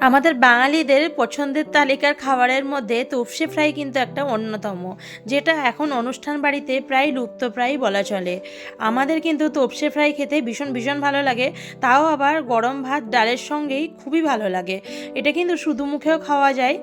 আমাদের বাঙালিদের পছন্দের তালিকার খাবারের মধ্যে তোপসে ফ্রাই কিন্তু একটা অন্যতম, যেটা এখন অনুষ্ঠান বাড়িতে প্রায় লুপ্তপ্রায় বলা চলে। আমাদের কিন্তু তোপসে ফ্রাই খেতে ভীষণ ভীষণ ভালো লাগে, তাও আবার গরম ভাত, ডালের সঙ্গেই খুবই ভালো লাগে। এটা কিন্তু শুধু মুখেও খাওয়া যায়।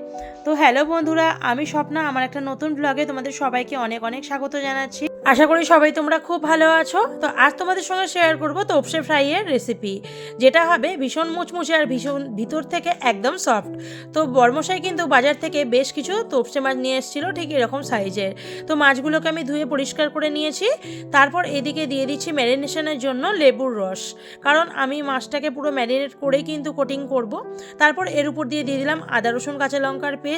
তো হ্যালো বন্ধুরা, আমি স্বপ্না, আমার একটা নতুন ব্লগে তোমাদের সবাইকে অনেক অনেক স্বাগত জানাচ্ছি। আশা করি সবাই তোমরা খুব ভালো আছো। তো আজ তোমাদের সঙ্গে শেয়ার করব তপসে ফ্রাইয়ের রেসিপি যেটা হবে ভীষণ মুচমুচে আর ভীষণ ভিতর থেকে একদম সফট তো বর্মশাই কিন্তু বাজার থেকে বেশ কিছু তোপসে মাছ নিয়ে এসেছিল ঠিক এরকম সাইজের তো মাছগুলোকে আমি ধুয়ে পরিষ্কার করে নিয়েছি। তারপর এদিকে দিয়ে দিচ্ছি ম্যারিনেশনের জন্য লেবুর রস। কারণ আমি মাছটাকে পুরো ম্যারিনেট করেই কিন্তু কোটিং করব। তারপর এর উপর দিয়ে দিয়ে দিলাম আদা, রসুন, কাঁচা লঙ্কার পেস্ট।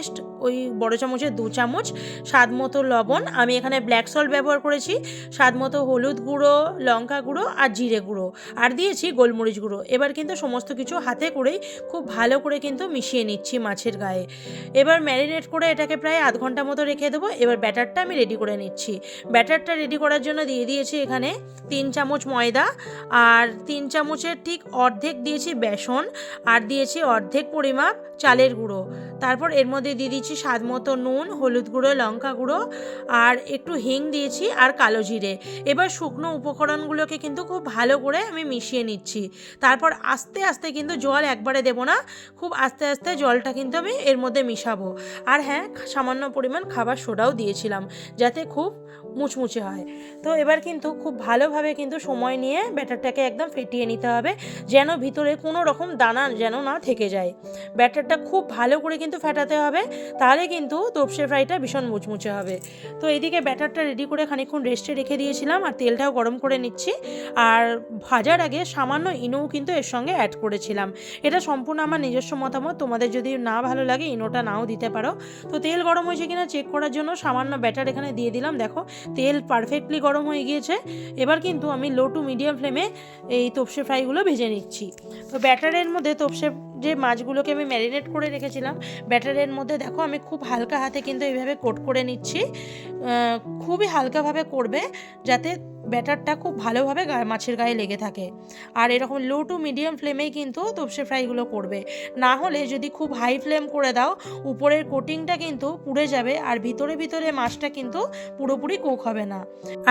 ওই বড় চামচের দু চামচ, স্বাদ মতো লবণ। আমি এখানে ব্ল্যাক সল্ট ব্যবহার করেছি, স্বাদ মতো হলুদ গুঁড়ো, লঙ্কা গুঁড়ো আর জিরে গুঁড়ো। আর দিয়েছি গোলমরিচ গুঁড়ো। এবার কিন্তু সমস্ত কিছু হাতে করেই খুব ভালো করে কিন্তু মিশিয়ে নিচ্ছি মাছের গায়ে। এবার ম্যারিনেট করে এটাকে প্রায় আধ ঘণ্টা মতো রেখে দেবো। এবার ব্যাটারটা আমি রেডি করে নিচ্ছি। ব্যাটারটা রেডি করার জন্য দিয়ে দিয়েছি এখানে তিন চামচ ময়দা আর তিন চামচের ঠিক অর্ধেক দিয়েছি বেসন। আর দিয়েছি অর্ধেক পরিমাপ চালের গুঁড়ো। তারপর এর মধ্যে দিয়ে দিচ্ছি স্বাদ মতো নুন, হলুদ গুঁড়ো, লঙ্কা গুঁড়ো আর একটু হিং দিয়েছি আর কালো জিরে। এবার শুকনো উপকরণগুলোকে কিন্তু খুব ভালো করে আমি মিশিয়ে নিচ্ছি। তারপর আস্তে আস্তে কিন্তু জল একবারে দেবো না, খুব আস্তে আস্তে জলটা কিন্তু আমি এর মধ্যে মিশাবো। আর হ্যাঁ সামান্য পরিমাণ খাবার সোডাও দিয়েছিলাম যাতে খুব মুচমুচে হয়। তো এবার কিন্তু খুব ভালোভাবে কিন্তু সময় নিয়ে ব্যাটারটাকে একদম ফেটিয়ে নিতে হবে যেন ভিতরে কোনো রকম দানা যেন না থেকে যায়। ব্যাটারটা খুব ভালো করে কিন্তু ফেটাতে হবে, তাহলে কিন্তু তোপসে ফ্রাইটা ভীষণ মুচমুচে হবে। তো এইদিকে ব্যাটারটা রেডি করে খানিকক্ষণ রেস্টে রেখে দিয়েছিলাম আর তেলটাও গরম করে নিচ্ছি। আর ভাজার আগে সামান্য ইনোও কিন্তু এর সঙ্গে অ্যাড করেছিলাম। এটা সম্পূর্ণ আমার নিজস্ব মতামত, তোমাদের যদি না ভালো লাগে ইনোটা নাও দিতে পারো। তো তেল গরম হয়েছে কিনা চেক করার জন্য সামান্য ব্যাটার এখানে দিয়ে দিলাম। দেখো, তেল পারফেক্টলি গরম হয়ে গিয়েছে। এবার কিন্তু আমি লো টু মিডিয়াম ফ্লেমে এই তোপসে ফ্রাইগুলো ভেজে নিচ্ছি। তো ব্যাটারের মধ্যে তোপসে যে মাছগুলোকে আমি ম্যারিনেট করে রেখেছিলাম ব্যাটারের মধ্যে দেখো আমি খুব হালকা হাতে কিন্তু এইভাবে কোট করে নিচ্ছি। খুবই হালকাভাবে করবে যাতে ব্যাটারটা খুব ভালোভাবে মাছের গায়ে লেগে থাকে। আর এরকম লো টু মিডিয়াম ফ্লেমেই কিন্তু তোপসে ফ্রাইগুলো করবে। না হলে যদি খুব হাই ফ্লেম করে দাও, উপরের কোটিংটা কিন্তু পুড়ে যাবে আর ভিতরে ভিতরে মাছটা কিন্তু পুরোপুরি কুক হবে না।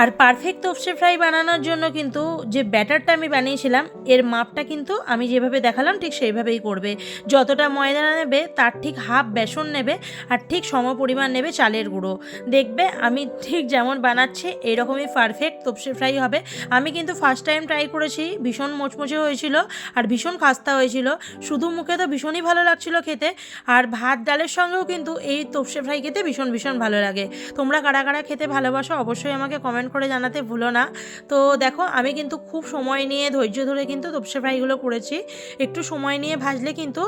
আর পারফেক্ট তোপসে ফ্রাই বানানোর জন্য কিন্তু যে ব্যাটারটা আমি বানিয়েছিলাম, এর মাপটা কিন্তু আমি যেভাবে দেখালাম ঠিক সেইভাবেই করবে। যতটা ময়দা নেবে, তার ঠিক হাফ বেসন নেবে আর ঠিক সম পরিমাণ নেবে চালের গুঁড়ো। দেখবে আমি ঠিক যেমন বানাচ্ছি, এরকমই পারফেক্ট তোপসে ফ্রাই হবে। আমি কিন্তু ফার্স্ট টাইম ট্রাই করেছি, ভীষণ মোচমোচে হয়েছিল আর ভীষণ খাস্তা হয়েছিল। শুধু মুখে তো ভীষণই ভালো লাগছিল খেতে আর ভাত, ডালের সঙ্গেও কিন্তু এই তোপসে ফ্রাই খেতে ভীষণ ভীষণ ভালো লাগে। তোমরা কারা কারা খেতে ভালোবাসো অবশ্যই আমাকে কমেন্ট করে জানাতে ভুলো না। তো দেখো, আমি কিন্তু খুব সময় নিয়ে, ধৈর্য ধরে কিন্তু তোপসে ফ্রাইগুলো করেছি। একটু সময় নিয়ে ভাজলে কিন্তু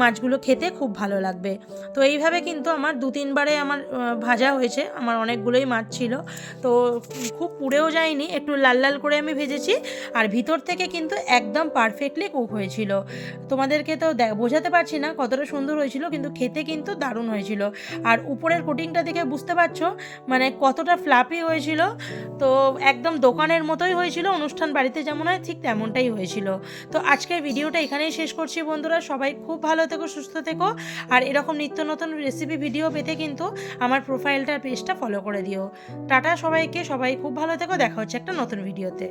মাছগুলো খেতে খুব ভালো লাগবে। তো এইভাবে কিন্তু আমার দু তিনবারে আমার ভাজা হয়েছে। আমার অনেকগুলোই মাছ ছিল। তো খুব পুড়েও যায়নি। একটু লাল লাল করে আমি ভেজেছি আর ভিতর থেকে কিন্তু একদম পারফেক্টলি কুক হয়েছিল। তোমাদেরকে তো বোঝাতে পারছি না কতটা সুন্দর হয়েছিল, কিন্তু খেতে কিন্তু দারুণ হয়েছিল। আর উপরের কোটিংটা দেখে বুঝতে পারছ মানে কতটা ফ্লাপি হয়েছিল। তো একদম দোকানের মতোই হয়েছিল, অনুষ্ঠান বাড়িতে যেমন হয় ঠিক তেমনটাই হয়েছিল। তো আজকের ভিডিওটা এখানেই শেষ করছি বন্ধুরা, সবাই খুব ভালো থেকো, সুস্থ থেকো। আর এরকম নিত্য নতুন রেসিপি ভিডিও পেতে কিন্তু আমার প্রোফাইলটার পেজটা ফলো করে দিও। টাটা সবাইকে, সবাই খুব ভালো থেকো হচ্ছে একটা নতুন ভিডিওতে।